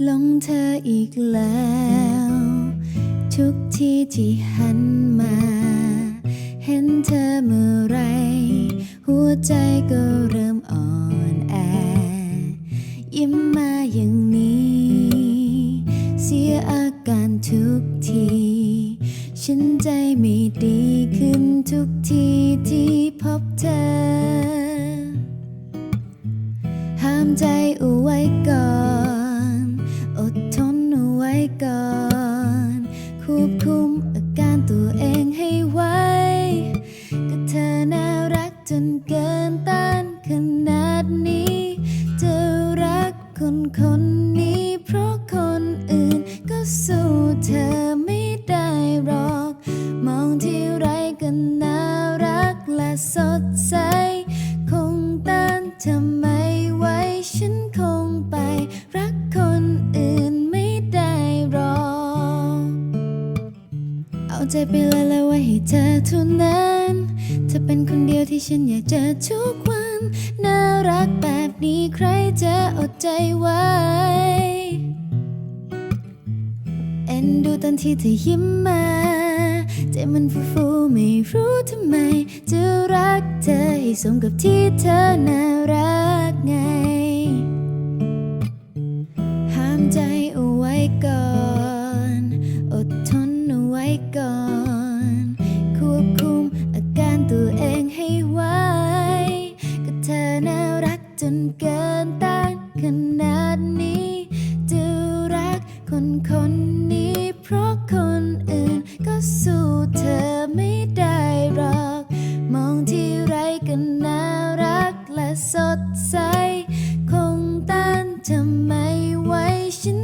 หลงเธออีกแล้ว ทุกที่ที่หันมา เห็นเธอเมื่อไร หัวใจก็เริ่มอ่อนแอ ยิ้มมาอย่างนี้ เสียอาการทุกที ฉันใจไม่ดีขึ้นทุกทีที่พบเธอ ห้ามใจเอาไว้ก่อน ควบคุมอาการตัวเองให้ไวก็เธอน่ารักจนเกินต้านขนาดนี้ จะรักคนคนนี้ เพราะคนอื่นก็สู้เธอไม่ได้หรอก มองที่ไรก็น่ารักและสดใส เอาใจไปเลยแล้วไว้ให้เธอเท่านั้นเธอเป็นคนเดียวที่ฉันอยากเจอทุกวัน น่ารักแบบนี้ใครจะอดใจไว้ เอ็นดูตอนที่เธอยิ้มมาใจมันฟูฟูไม่รู้ทำไม จะรักเธอให้สมกับที่เธอน่ารักไง ห้ามใจอ ขนาดนี้ จะรักคนคนนี้ เพราะคนอื่นก็สู้เธอไม่ได้หรอก มองที่ไรก็น่ารักและสดใส คงต้านเธอไม่ไหวฉัน